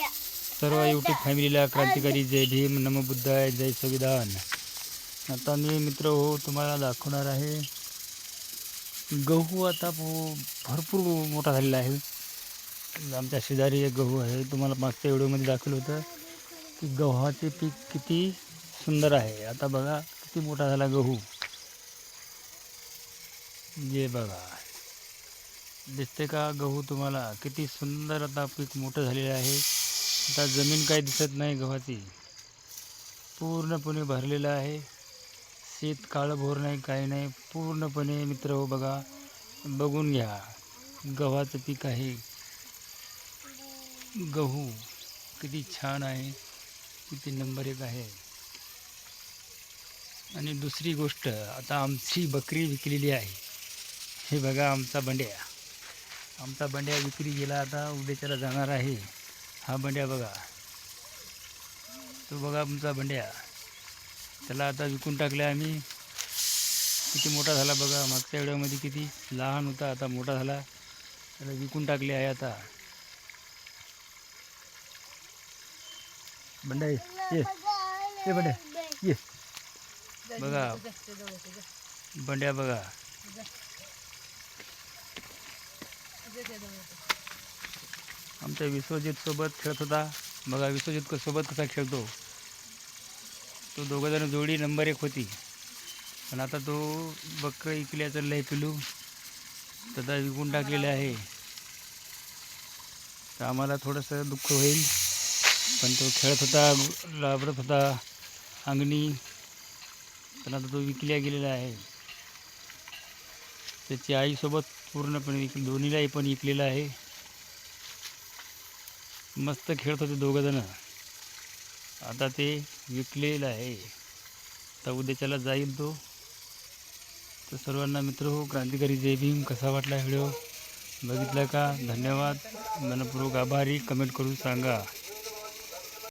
सर्व यूट्यूब फॅमिलीला क्रांतिकारी जय भीम नम बुद्धाय जय संविधान. आता मी मित्र हो तुम्हाला दाखवणार आहे. गहू आता भरपूर मोठा झालेला आहे. आमच्या शेजारी एक गहू आहे. तुम्हाला मागच्या व्हिडिओमध्ये दाखवलं होतं की गव्हाचे पीक किती सुंदर आहे. आता बघा किती मोठा झाला गहू. जे बघा. दिसते का गहू तुम्हाला? किती सुंदर आता पीक मोठं झालेलं आहे. आता जमीन काही दिसत नाही गव्हाची. पूर्णपणे भरलेलं आहे. शेत काळभोर नाही काही नाही. पूर्णपणे मित्र हो बघा बघून घ्या. गव्हाचं पीक आहे. गहू किती छान आहे. किती नंबर एक आहे. आणि दुसरी गोष्ट आता आमची बकरी विकलेली आहे. हे बघा आमचा बंड्या. आमचा बंड्या विक्री गेला आता उद्याच्याला जाणार आहे. हा बंड्या बघा. तो बघा आमचा बंड्या. त्याला आता विकून टाकले आम्ही. किती मोठा झाला बघा. मागच्या वेळेमध्ये किती लहान होता. आता मोठा झाला. त्याला विकून टाकले आहे आता. बंड्या ये ये. ये बंड्या ये. बघा. बंड्या बघा. आमच्या विश्वजितसोबत खेळत होता. बघा विश्वजित सोबत कसा खेळतो? तो दोघं जण जोडी नंबर एक होती. पण आता तो बकरं इकल्या चाललं आहे पिलू. तदा विकून टाकलेलं आहे. तर आम्हाला थोडंसं दुःख होईल. पण तो खेळत होता लाभरत होता अंगणी. पण आता तो विकल्या गेलेला आहे. त्याची आईसोबत पूर्णपणे विक दोन्हीलाही पण विकलेला आहे. मस्त खेळत होते दोघं जण. आता ते विकलेलं आहे. तर उद्याच्याला जाईल तो. तर सर्वांना मित्र हो क्रांतिकारी जय भीम. कसा वाटला व्हिडिओ? बघितला का? धन्यवाद. मनपूर्वक आभारी. कमेंट करून सांगा.